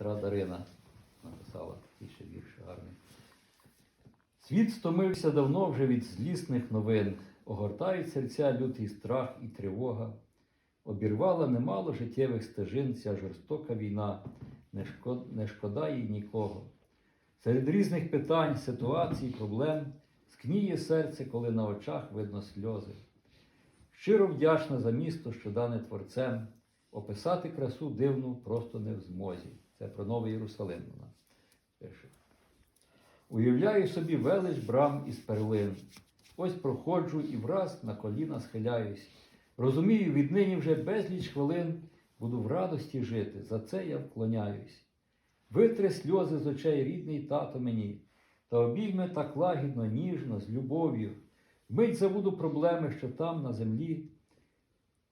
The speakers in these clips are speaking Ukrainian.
сестра Дарина написала такий ще вірш гарний. Світ стомився давно вже від злісних новин, огортають серця лютий страх і тривога. Обірвала немало життєвих стежин ця жорстока війна, не, шкод, не шкода їй нікого. Серед різних питань, ситуацій, проблем скніє серце, коли на очах видно сльози. Щиро вдячна за місто, що дане творцем, описати красу дивну просто не в змозі. Це про Новий Єрусалим вона пише. Уявляю собі велич брам із перлин. Ось проходжу і враз на коліна схиляюсь. Розумію, віднині вже безліч хвилин буду в радості жити, за це я вклоняюсь. Витре сльози з очей рідний тато мені, та обійме так лагідно, ніжно, з любов'ю. Вмить забуду проблеми, що там на землі.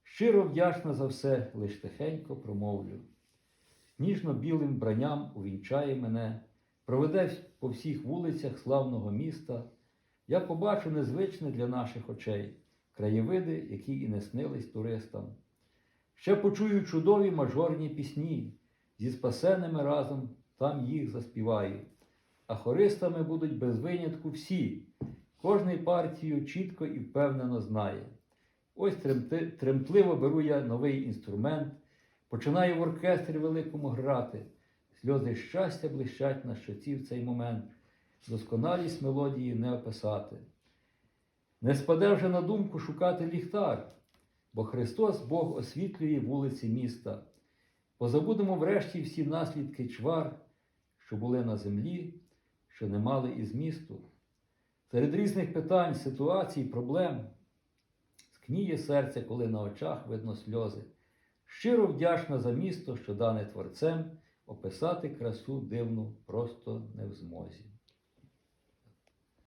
Щиро вдячна за все, лиш тихенько промовлю. Ніжно білим бранням увінчає мене, проведе по всіх вулицях славного міста. Я побачу незвичне для наших очей краєвиди, які і не снились туристам. Ще почую чудові мажорні пісні, зі спасеними разом там їх заспіваю. А хористами будуть без винятку всі, кожний партію чітко і впевнено знає. Ось тремтливо беру я новий інструмент, починаю в оркестрі великому грати. Сльози щастя блищать на щоці в цей момент, досконалість мелодії не описати. Не спаде вже на думку шукати ліхтар, бо Христос Бог освітлює вулиці міста. Позабудемо врешті всі наслідки чвар, що були на землі, що не мали і змісту. Серед різних питань, ситуацій, проблем скніє серце, коли на очах видно сльози. Щиро вдячна за місто, що дане творцем описати красу дивну просто не в змозі.